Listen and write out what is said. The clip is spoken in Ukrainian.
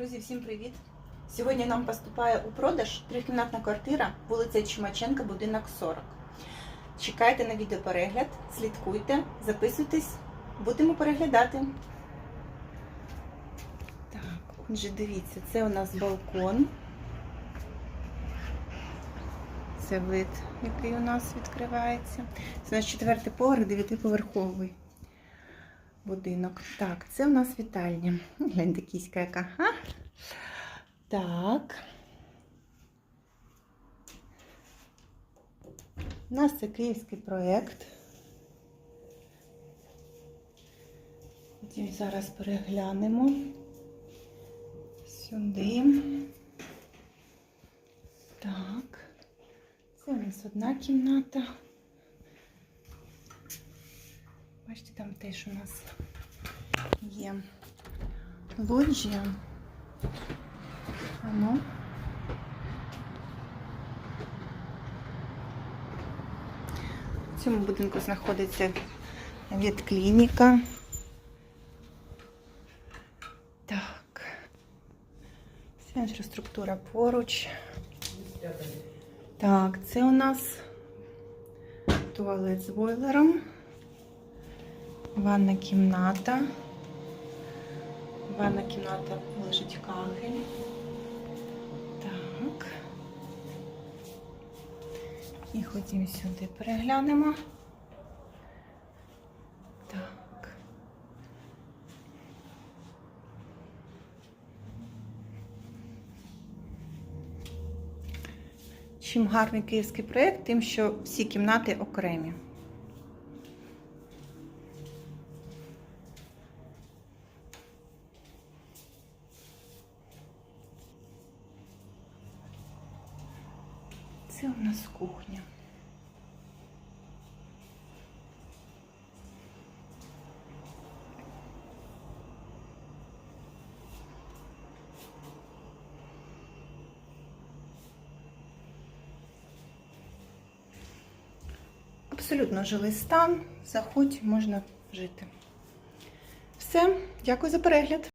Друзі, всім привіт! Сьогодні нам поступає у продаж трикімнатна квартира, вулиця Чумаченка, будинок 40. Чекайте на відеоперегляд, слідкуйте, записуйтесь, будемо переглядати. Так, отже, дивіться, це у нас балкон. Це вид, який у нас відкривається. Це наш четвертий поверх, дев'ятиповерховий будинок. Так, це у нас вітальня. Гляньте, кіська яка. А? Так. У нас це київський проєкт. Зараз переглянемо сюди. Так. Це у нас одна кімната. Бачите, там теж у нас є лоджія. Ану. В цьому будинку знаходиться ветклініка. Так. Вся інфраструктура поруч. Так, це у нас туалет з бойлером. Ванна кімната. Ванна кімната лежить кахель. Так. І ходімо сюди, переглянемо. Чим гарний київський проєкт, тим, що всі кімнати окремі. Це у нас кухня. Абсолютно жилий стан. Заходь, можна жити. Все, дякую за перегляд.